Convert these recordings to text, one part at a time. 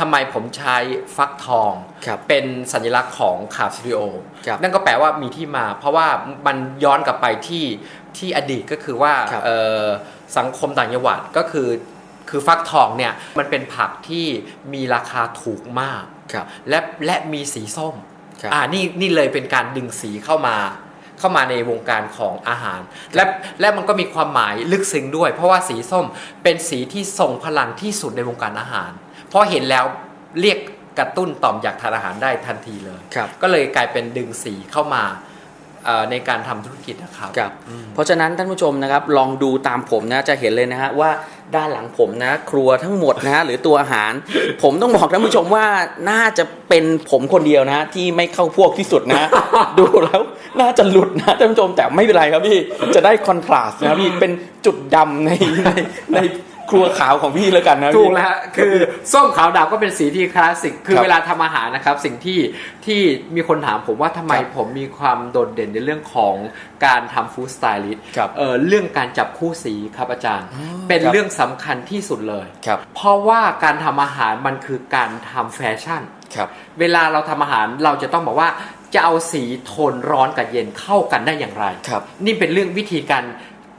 ทำไมผมใช้ฟักทองครับเป็นสัญลักษณ์ของขาบสตูดิโอครับนั่นก็แปลว่ามีที่มา เพราะว่ามันย้อนกลับไปที่ที่อดีตก็คือว่าครับเอ่อสังคมต่างจังหวัดก็คือคือฟักทองเนี่ยมันเป็นผักที่มีราคาถูกมากครับและและมีสีส้มครับอ่านี่นี่เลยเป็นการดึงสีเข้ามาเข้ามาในวงการของอาหาร และและมันก็มีความหมายลึกซึ้งด้วย เพราะว่าสีส้มเป็นสีที่ทรงพลังที่สุดในวงการอาหารเพราะเห็นแล้วเรียกกระตุ้นต่อมอยากทานอาหารได้ทันทีเลยครับก็เลยกลายเป็นดึงสีเข้ามาเอ่อในการทำธุรกิจนะครับครับเพราะฉะนั้นท่านผู้ชมนะครับลองดูตามผมนะจะเห็นเลยนะฮะว่าด้านหลังผมนะ ครัวทั้งหมดนะฮะหรือตัวอาหาร ผมต้องบอกท่านผู้ชมว่าน่าจะเป็นผมคนเดียวนะฮะที่ไม่เข้าพวกที่สุดนะฮะดูแล้วน่าจะหลุดนะท่านผู้ชมแต่ไม่เป็นไรครับพี่จะได้คอนทราสต์นะพี่เป็นจุดดำในในใน ครัวขาวของพี่แล้วกันนะพี่ถูกแล้วฮะคือส้มขาวดำก็เป็นสีที่คลาสสิกคือครับเวลาทำอาหารนะครับ สิ่งที่ที่มีคนถามผมว่าทำไมครับผมมีความโดดเด่นในเรื่องของการทำฟู้ดสไตลิสต์ครับเออเรื่องการจับคู่สีครับอาจารย์อ๋อเป็นครับเรื่องสำคัญที่สุดเลยครับเพราะว่าการทำอาหารมันคือการทำแฟชั่นครับเวลาเราทำอาหารเราจะต้องบอกว่าจะเอาสีโทนร้อนกับเย็นเข้ากันได้อย่างไรครับนี่เป็นเรื่องวิธีการ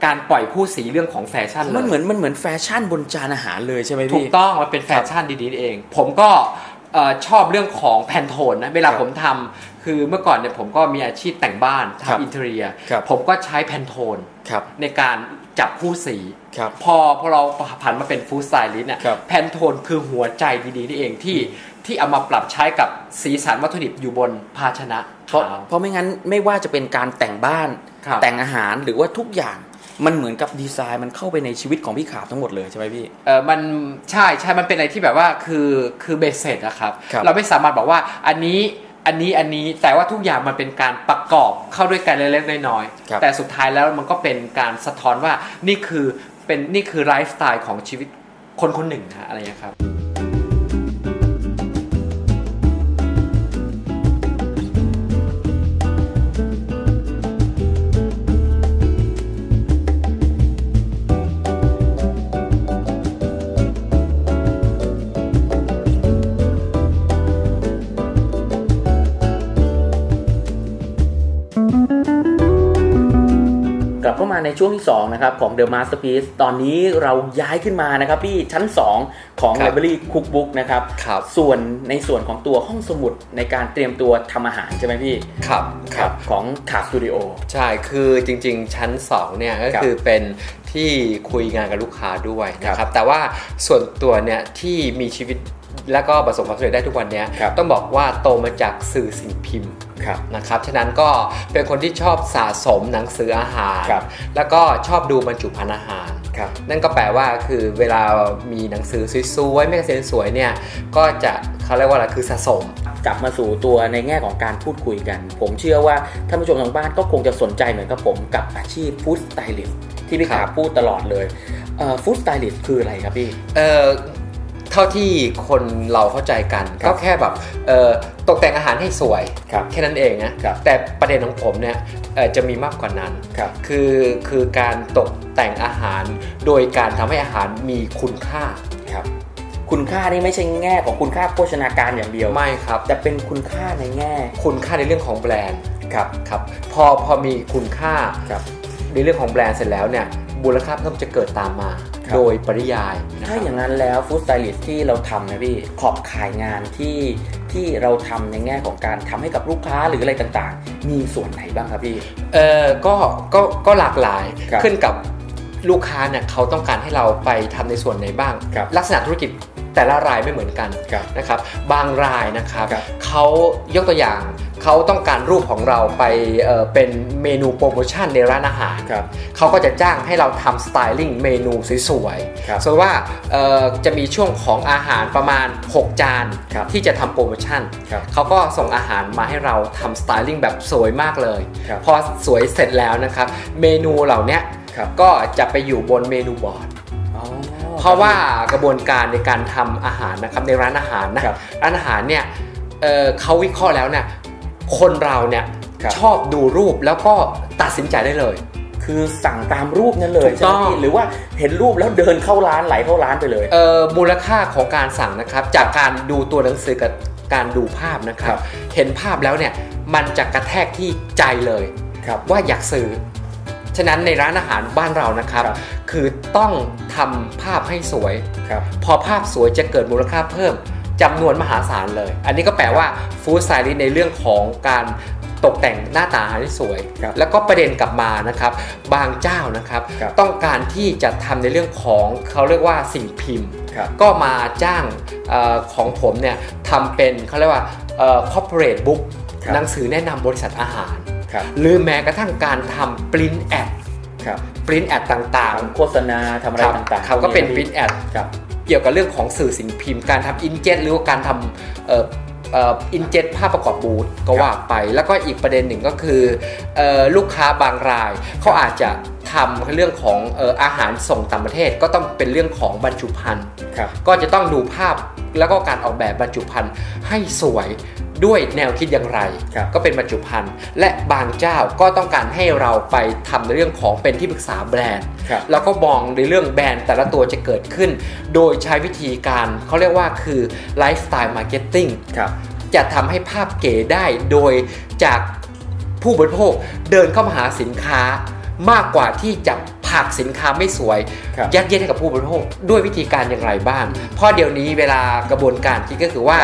การปล่อยคู่สีเรื่องของแฟชั่นเลยมันเหมือนมันเหมือนแฟชั่นบนจานอาหารเลยใช่ไหมถูพี่กต้องมันเป็นแฟชั่นดีๆนี่เอง ผมก็เอ่อชอบเรื่องของแพนโทนนะเวลาครับผมทำคือเมื่อก่อนเนี่ยผมก็มีอาชีพแต่งบ้านครับทำอินเทอร์เนียครับผมก็ใช้แพนโทนครับในการจับคู่สีครับพอพอเราผันมาเป็นฟู้ดสไตลิสต์เนี่ยครับแพนโทนคือหัวใจดีๆนี่เองที่ที่เอามาปรับใช้กับสีสันวัตถุดิบอยู่บนภาชนะเพราะขาวเพราะไม่งั้นไม่ว่าจะเป็นการแต่งบ้านครับแต่งอาหารหรือว่าทุกอย่าง มันเหมือนกับดีไซน์มันเข้าไปในชีวิตของพี่ขาบทั้งหมดเลยใช่ไหมพี่ เออมันใช่ใช่มันเป็นอะไรที่แบบว่าคือคือเบสเสร็จอะครับ ครับเราไม่สามารถบอกว่าอันนี้อันนี้อันนี้แต่ว่าทุกอย่างมันเป็นการประกอบเข้าด้วยกันเล็กๆน้อยครับ ๆแต่สุดท้ายแล้วมันก็เป็นการสะท้อนว่านี่คือเป็นนี่คือไลฟ์สไตล์ของชีวิตคนคนหนึ่งนะอะไรอย่างเงี้ยครับ ลับเข้ามาในช่วงที่2นะครับของ The Masterpiece ตอนนี้เราย้ายขึ้นมานะครับพี่ชั้น 2 ของครับ Library Cookbook นะครับครับส่วนในส่วนของตัวห้องสมุดในการเตรียมตัวทำอาหารใช่ไหมพี่ ครับของขาสตูดิโอใช่ คือจริงๆ ชั้น 2 เนี่ยก็ครับคือเป็นที่คุยงานกับลูกค้าด้วยนะคครัรับบแต่ว่าส่วนตัวเนี่ยที่มีชีวิตแล้วก็ประสบความสำเร็จได้ทุกวันเนี้ยครับต้องบอกว่าโตมาจากสื่อสิ่งพิมพ์ครับ นะครับฉะนั้นก็เป็นคนที่ชอบสะสมหนังสืออาหารครับแล้วก็ชอบดูบรรจุภัณฑ์อาหารครับนั่นก็แปลว่าคือเวลามีหนังสือสวยๆแมกกาซีนสวยๆเนี่ยก็จะเขาเรียกว่าอะไรคือสะสมกลับมาสู่ตัวในแง่ของการพูดคุยกัน ผมเชื่อว่าท่านผู้ชมทางบ้านก็คงจะสนใจเหมือนกับผมกับอาชีพฟู้ดสไตลิสต์ที่พี่ครัขาบพูดตลอดเลยฟู้ดสไตลิสต์คืออะไรครับพี่เอ่อ เท่าที่คนเราเข้าใจกันครับก็แค่แบบเอ่อตกแต่งอาหารให้สวยครับแค่นั้นเองนะครับแต่ประเด็นของผมเนี่ยเอ่อจะมีมากกว่านั้นครับคือคือการตกแต่งอาหารโดยการทำให้อาหารมีคุณค่าครับคุณค่านี่ไม่ใช่แง่ของคุณค่าโภชนาการอย่างเดียวไม่ครับ แต่เป็นคุณค่าในแง่ คุณค่าในเรื่องของแบรนด์ครับครับพอพอมีคุณค่าครับในเรื่องของแบรนด์เสร็จแล้วเนี่ยมูลค่าเพิ่มจะเกิดตามมาครับ โดยปริยายนะคถ้ารับอย่างนั้นแล้วฟู้ดสไตลิสต์ที่เราทำนะพี่ขอบขายงานที่ที่เราทำในแง่ของการทำให้กับลูกค้าหรืออะไรต่างๆ มีส่วนไหนบ้างครับพี่เออก็ก็ก็หลากหลายครับขึ้นกับลูกค้าเนี่ยเขาต้องการให้เราไปทำในส่วนไหนบ้างครับลักษณะธุรกิจแต่ละรายไม่เหมือนกันครับนะครับ บางรายนะครับครับเขายกตัวอย่าง เขาต้องการรูปของเราไปเอ่อเป็นเมนูโปรโมชั่นในร้านอาหารครับเขาก็จะจ้างให้เราทำสไตลิ่งเมนูสวยครับๆส่วนว่าเอ่อจะมีช่วงของอาหารประมาณ 6 จานครับที่จะทำโปรโมชั่นครับเขาก็ส่งอาหารมาให้เราทำสไตลิ่งแบบสวยมากเลยครับพอสวยเสร็จแล้วนะครับ เมนูเหล่าเนี้ยครับก็จะไปอยู่บนเมนูบอร์ดอ๋อเพราะว่ากระบวนการในการทำอาหารนะครับในร้านอาหารนะครับร้านอาหารเนี่ยเอ่อเขาวิเคราะห์แล้วเนี่ย คนเราเนี่ยครับชอบดูรูปแล้วก็ตัดสินใจได้เลยคคือสั่งตามรูปนั้นเลยถูกใช่ไหมต้องพี่หรือว่าเห็นรูปแล้วเดินเข้าร้านไหลเข้าร้านไปเลยเอ่อมูลค่าของการสั่งนะครับ จากการดูตัวหนังสือกับการดูภาพนะครัครับบเห็นภาพแล้วเนี่ยมันจะกระแทกที่ใจเลยครับว่าอยากซื้อฉะนั้นในร้านอาหารบ้านเรานะครับครับคือต้องทำภาพให้สวยครับพอภาพสวยจะเกิดมูลค่าเพิ่ม จำนวนมหาศาลเลย อันนี้ก็แปลว่าฟู้ดไซริในเรื่องของการตกแต่งหน้าตาอาหารให้สวย ครับแล้วก็ประเด็นกลับมานะครับ บางเจ้านะครับ ครับต้องการที่จะทำในเรื่องของเขาเรียกว่าสิ่งพิมพ์ ครับ ก็มาจ้างเออของผมเนี่ยทำเป็นเขาเรียกว่าเอ่อ corporate book ครับ หนังสือแนะนำบริษัทอาหาร ครับหรือแม้กระทั่งการทำ print ad ครับ print ad ต่างทำโฆษณาทำอะไรครับต่างๆครับก็เป็นพว print ad ครับ เกี่ยวกับเรื่องของสื่อสิ่งพิมพ์ การทำอินเจ็หรือว่าการทำเอ่อเอ่ออินเจ็ภาพประกอบบูธก็ว่าไป แล้วก็อีกประเด็นหนึ่งก็คือเอ่อลูกค้าบางรายเขาอาจจะทำเรื่องของเอ่ออาหารส่งต่างประเทศก็ต้องเป็นเรื่องของบรรจุภัณฑ์ครับก็จะต้องดูภาพแล้วก็การออกแบบบรรจุภัณฑ์ให้สวย ด้วยแนวคิดอย่างไรครับก็เป็นบรรจุภัณฑ์และบางเจ้าก็ต้องการให้เราไปทำในเรื่องของเป็นที่ปรึกษาแบรนด์ครับแล้วก็มองในเรื่องแบรนด์แต่ละตัวจะเกิดขึ้น โดยใช้วิธีการเขาเรียกว่าคือไลฟ์สไตล์มาร์เก็ตติ้งครับจะทำให้ภาพเก๋ได้โดยจากผู้บริโภคเดินเข้ามาหาสินค้ามากกว่าที่จะ ผลักสินค้าไม่สวย ครับยัดเยียดให้กับผู้บริโภคด้วยวิธีการอย่างไรบ้าง เพราะเดี๋ยวนี้เวลากระบวนการคิดก็คือว่า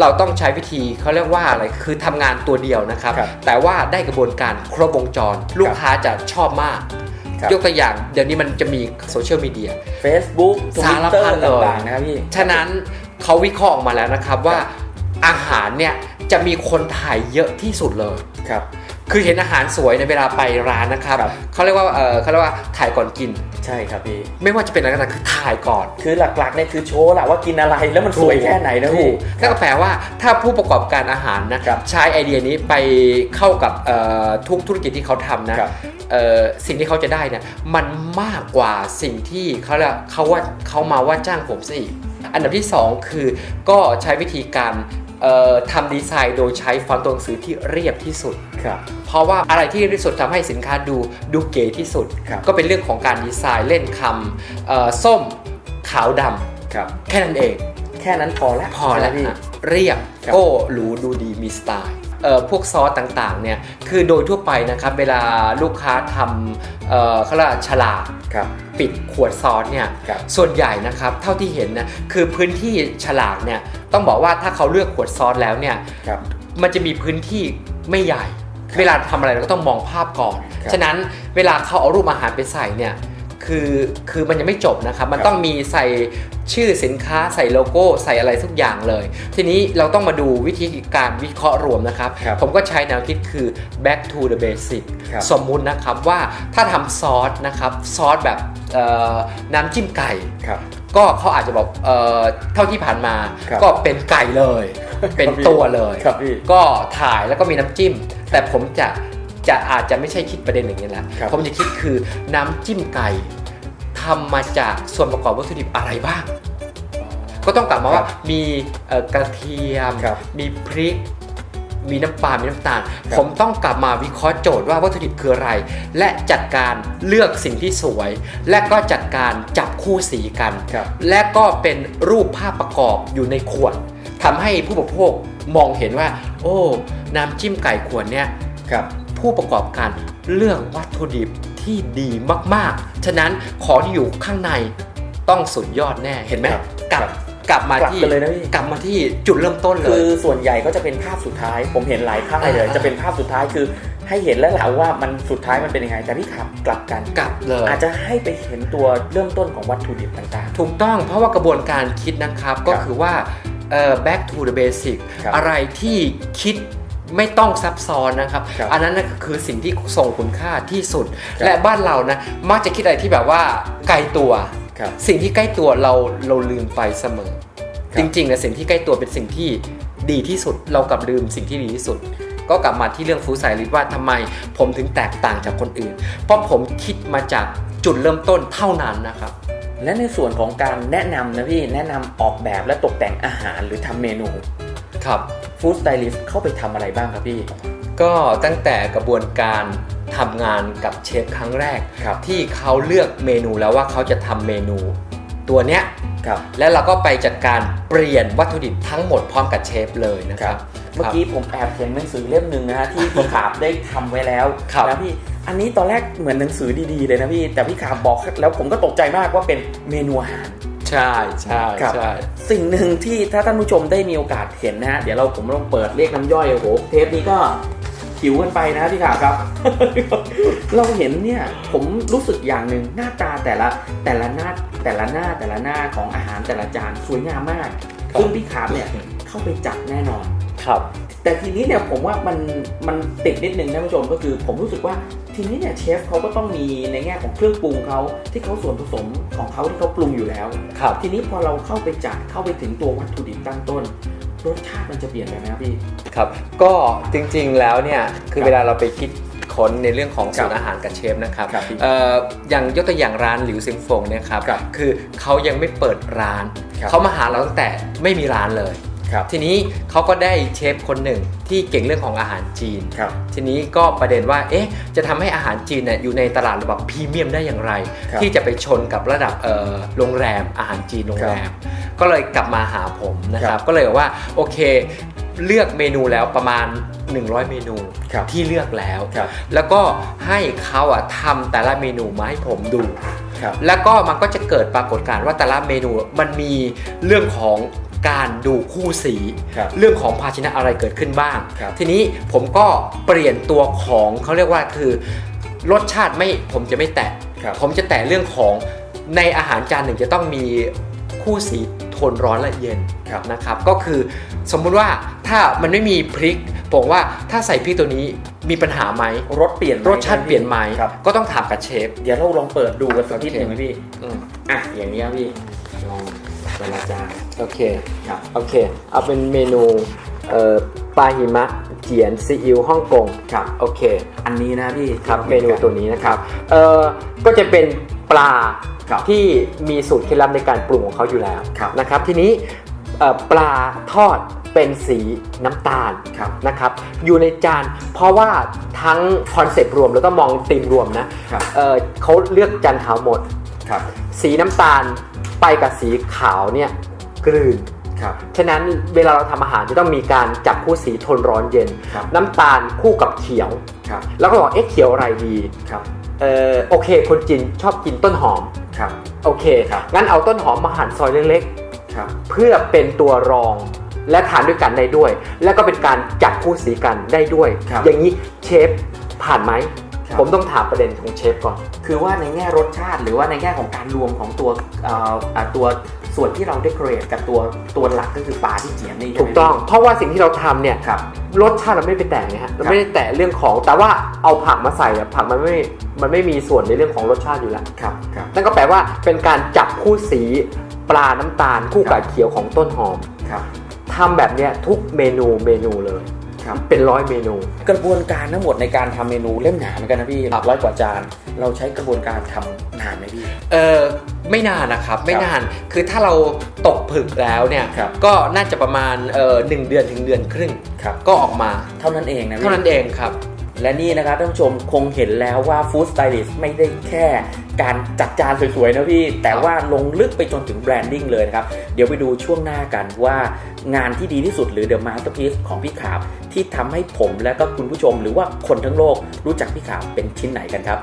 เราต้องใช้วิธีเขาเรียกว่าอะไรคือทำงานตัวเดียวนะครับ ครับแต่ว่าได้กระบวนการครบวงจร ลูกค้าจะชอบมาก ครับ ยกตัวอย่างเดี๋ยวนี้มันจะมีโซเชียลมีเดีย Facebook สาร Twitter พัดเลย ต่างๆนะครับพี่ ฉะนั้นเขาวิเคราะห์ออกมาแล้วนะครับว่าอาหารเนี่ยจะมีคนถ่ายเยอะที่สุดเลย ครับ คือเห็นอาหารสวยในเวลาไปร้านนะครับครับ เขาเรียกว่าเออเขาเรียกว่าถ่ายก่อนกิน ใช่ครับพี่ ไม่ว่าจะเป็นอะไรก็ตามคือถ่ายก่อนคือหลักๆเนี่ยคือโชว์แหละว่ากินอะไรแล้วมันสวยแค่ไหนนะถูพี่ กนั่นก็แปลว่าถ้าผู้ประกอบการอาหารนะครับ ใช้ไอเดียนี้ไปเข้ากับเอ่อทุกธุรกิจที่เขาทำนะ ครับ เอ่อสิ่งที่เขาจะได้เนี่ยมันมากกว่าสิ่งที่เขาเรียกเขาว่าเขามาว่าจ้างผมซะอีกอันดับที่ 2 คือก็ใช้วิธีการเอ่อ ทำดีไซน์โดยใช้ฟอนต์ตัวหนังสือที่เรียบที่สุด ครับเพราะว่าอะไรที่เรียบที่สุดทำให้สินค้าดูดูเก๋ที่สุด ครับก็เป็นเรื่องของการดีไซน์เล่นคำเอ่อส้มขาวดครับำแค่นั้นเอง แค่นั้นพอแล้วพอแล้วใช่ไหมพี่ฮะเรียบครับ โก้หรูดูดีมีสไตล์เอ่อ พวกซอสต่างๆเนี่ยคือโดยทั่วไปนะครับเวลาลูกค้าทำเอ่อเขาเรียกว่าฉลากครับปิดขวดซอสเนี่ยครับส่วนใหญ่นะครับเท่าที่เห็นนะคือพื้นที่ฉลากเนี่ยต้องบอกว่าถ้าเขาเลือกขวดซอสแล้วเนี่ยครับมันจะมีพื้นที่ไม่ใหญ่ครับเวลาทำอะไรเราก็ต้องมองภาพก่อนครับฉะนั้นเวลาเขาเอารูปอาหารไปใส่เนี่ยคือคือมันยังไม่จบนะครับ มันครับต้องมีใส่ ชื่อสินค้าใส่โลโก้ใส่อะไรทุกอย่างเลย ทีนี้เราต้องมาดูวิธีการวิเคราะห์รวมนะครับ ครับผมก็ใช้แนวคิดคือ back to the basic ครับสมมุตินะครับว่าถ้าทำซอสนะครับซอสแบบเอ่อน้ำจิ้มไก่ ครับ ก็เขาอาจจะบอกเอ่อเท่าที่ผ่านมา ครับก็เป็นไก่เลย เป็นตัวเลยครับพี่ก็ถ่ายแล้วก็มีน้ำจิ้ม แต่ผมจะจะอาจจะไม่ใช่คิดประเด็นอย่างนี้แหละครับผมจะคิดคือน้ำจิ้มไก่ ทำมาจากส่วนประกอบวัตถุดิบอะไรบ้าง ก็ต้องกลับมาว่ามีเอ่อกระเทียมครับมีพริก มีน้ำปลา มีน้ำตาลครับผมต้องกลับมาวิเคราะห์โจทย์ว่าวัตถุดิบคืออะไร และจัดการเลือกสิ่งที่สวย และก็จัดการจับคู่สีกันครับและก็เป็นรูปภาพประกอบอยู่ในขวดทำให้ผู้บริโภคมองเห็นว่า โอ้ น้ำจิ้มไก่ขวดเนี่ยครับผู้ประกอบการเลือกวัตถุดิบ ที่ดีมากๆ ฉะนั้นของที่อยู่ข้างในต้องสุดยอดแน่เห็นไหมครับกลับครับกลับมากลับที่กันเลยนะพี่กลับมาที่จุดเริ่มต้นเลคืยอส่วนใหญ่ก็จะเป็นภาพสุดท้าย ผมเห็นหลายค่ายเลยอ่าจะเป็นภาพสุดท้ายคือให้เห็นแล้วแหละว่ามันสุดท้ายมันเป็นยังไง แต่พี่ขับกลับกันกลับเลย อาจจะให้ไปเห็นตัวเริ่มต้นของวัตถุดิบต่างถูกต้องเพราะว่ากระบวนการคิดนะครับก็คือว่าเอ่อ back to the basic ครับอะไรที่คิด ไม่ต้องซับซ้อนนะครับ ครับอันนั้นนะคือสิ่งที่ส่งคุณค่าที่สุด ครับ และบ้านเรานะมักจะคิดอะไรที่แบบว่าไกลตัวๆครับ สิ่งที่ใกล้ตัวเราเราลืมไปเสมอ ครับ จริงๆนะสิ่งที่ใกล้ตัวเป็นสิ่งที่ดีที่สุด เรากลับลืมสิ่งที่ดีที่สุด ก็กลับมาที่เรื่องฟูสายลิตว่าทำไมผมถึงแตกต่างจากคนอื่น เพราะผมคิดมาจากจุดเริ่มต้นเท่านั้นนะครับ และในส่วนของการแนะนำนะพี่แนะนำออกแบบและตกแต่งอาหารหรือทำเมนู ครับ ฟู้ดสไตลิสต์เข้าไปทำอะไรบ้างครับพี่ ก็ตั้งแต่กระบวนการทำงานกับเชฟครั้งแรก ครับที่เขาเลือกเมนูแล้วว่าเขาจะทำเมนูตัวเนี้ย ครับแล้วเราก็ไปจัดการเปลี่ยนวัตถุดิบทั้งหมดพร้อมกับเชฟเลยนะครับเมื่อกี้ผมแอบเห็นหนังสือเล่มหนึ่งนะฮะที่พี่ขาบได้ทำไว้แล้วครับ นะพี่อันนี้ตอนแรกเหมือนหนังสือดีๆเลยนะพี่แต่พี่ขาบบอกแล้วผมก็ตกใจมากว่าเป็นเมนูอาหาร ใช่ใช่ครับใช่สิ่งหนึ่งที่ถ้าท่านผู้ชมได้มีโอกาสเห็นนะฮะ เดี๋ยวเราผมลองเปิดเรียกน้ำย่อยโอ้โหเทปนี้ก็หิวกันไปนะพี่ขาครับ เราเห็นเนี่ยผมรู้สึกอย่างหนึ่งหน้าตาแต่ละแต่ละหน้าแต่ละหน้าแต่ละหน้าของอาหารแต่ละจานสวยงามมากซึ่งพี่ขาบเนี่ยเข้าไปจัดแน่นอนครับ แต่ทีนี้เนี่ยผมว่ามันมันติดนิดนึงท่านผู้ชมก็คือ ผมรู้สึกว่าทีนี้เนี่ยเชฟเขาก็ต้องมีในแง่ของเครื่องปรุงเขาที่เขาส่วนผสมของเขาที่เขาปรุงอยู่แล้วครับทีนี้พอเราเข้าไปจัดเข้าไปถึงตัววัตถุดิบตั้งต้นรสชาติมันจะเปลี่ยนไปไหมครับพี่ครับ ก็จริงๆแล้วเนี่ยคือครับเวลาเราไปคิดค้นในเรื่องของครัสูบตรอาหารกับเชฟนะครับครับพี่เอ่ออย่างยกตัวอย่างร้านหลิวเซิงฟงเนี่ยครับครับคือเขายังไม่เปิดร้านครับเขามาหาเราตั้งแต่ไม่มีร้านเลยครับ ทีนี้เขาก็ได้เชฟคนหนึ่งที่เก่งเรื่องของอาหารจีนครับทีนี้ก็ประเด็นว่าเอ๊ะจะทำให้อาหารจีนเนี่ยอยู่ในตลาดระดับพรีเมียมได้อย่างไรครับที่จะไปชนกับระดับเอ่อโรงแรมอาหารจีนโรงแรม ก็เลยกลับมาหาผมนะคครัรับบก็เลยบอกว่าโอเคเลือกเมนูแล้วประมาณ 100 เมนูครับที่เลือกแล้วครับแล้วก็ให้เขาอะทำแต่ละเมนูมาให้ผมดูครับแล้วก็มันก็จะเกิดปรากฏการณ์ว่าแต่ละเมนูมันมีเรื่องของ การดูคู่สี ครับเรื่องของภาชนะอะไรเกิดขึ้นบ้าง ครับ ทีนี้ผมก็เปลี่ยนตัวของเขาเรียกว่าคือรสชาติไม่ผมจะไม่แตะ ครับ ผมจะแตะเรื่องของในอาหารจานหนึ่งจะต้องมีคู่สีโทนร้อนและเย็นครับนะครับ ก็คือสมมุติว่าถ้ามันไม่มีพริกผมว่าถ้าใส่พริกตัวนี้มีปัญหาไหมรสเปลี่ยนไหมรสชาติเปลี่ยนไหมครับ ก็ต้องถามกับเชฟ เดี๋ยวเราลองเปิดดูกันสักนิดหนึ่งไหมพี่ อืม อะ อย่างนี้ครับพี่ลอง เวลาจานโอเคครับโอเค เอาเป็นเมนูเอ่อปลาหิมะเจียนซีอิ๊วฮ่องกงครับโอเค อันนี้นะพี่ครับเมนูตัวนี้นะครับเอ่อก็จะเป็นปลาครับที่มีสูตรเคล็ดลับในการปรุงของเขาอยู่แล้วครับนะครับทีนี้เอ่อปลาทอดเป็นสีน้ำตาลครับนะครับอยู่ในจานเพราะว่าทั้งคอนเซ็ปต์รวมแล้วก็มองธีมรวมนะครับเอ่อเขาเลือกจานขาวหมดครับสีน้ำตาล ไปกับสีขาวเนี่ยกลืนครับ ฉะนั้นเวลาเราทำอาหารจะต้องมีการจับคู่สีโทนร้อนเย็นครับน้ำตาลคู่กับเขียวครับแล้วก็บอกเอ๊ะเขียวอะไรดีครับเออโอเค คนจีนชอบกินต้นหอมครับโอเคครับงั้นเอาต้นหอมมาหั่นซอยเล็กครับๆเพื่อเป็นตัวรองและทานด้วยกันได้ด้วย แล้วก็เป็นการจับคู่สีกันได้ด้วยครับอย่างนี้เชฟผ่านไหมครับ ผมต้องถามประเด็นของเชฟก่อน คือว่าในแง่รสชาติ หรือว่าในแง่ของการรวมของตัวเอ่ออ่าตัวส่วนที่เราเดคอเรทกับตัวตัวหลักก็คือปลาที่เจียนนี่ใช่ไหมถูกต้อง เพราะว่าสิ่งที่เราทำเนี่ยครับรสชาติเราไม่ไปแตะนะฮะเราครับไม่ได้แตะเรื่องของ แต่ว่าเอาผักมาใส่อะผักมันไม่มันไม่มีส่วนในเรื่องของรสชาติอยู่แล้วครับครับนั่นก็แปลว่าเป็นการจับคู่สีปลาน้ำตาลคู่กับเขียวของต้นหอมครับทำแบบเนี้ยทุกเมนูเมนูเลย ครับเป็นร้อยเมนู กระบวนการทั้งหมดในการทำเมนูเล่มหนาเหมือนกันนะพี่ครับร้อยกว่าจาน เราใช้กระบวนการทำนานไหมพี่เออไม่นานนะครับไม่นานคือถ้าเราตกผึกแล้วเนี่ยครับก็น่าจะประมาณเออหนึ่งเดือนถึงเดือนครึ่งครับก็ออกมาเท่านั้นเองนะพี่เท่านั้นเองครับ และนี่นะครับท่านผู้ชมคงเห็นแล้วว่าฟู้ดสไตลิสต์ไม่ได้แค่การจัดจานสวยๆนะพี่ แต่ว่าลงลึกไปจนถึงแบรนดิ้งเลยนะครับ เดี๋ยวไปดูช่วงหน้ากันว่างานที่ดีที่สุดหรือ The Masterpiece ของพี่ขาวที่ทำให้ผมและก็คุณผู้ชมหรือว่าคนทั้งโลกรู้จักพี่ขาวเป็นชิ้นไหนกันครับ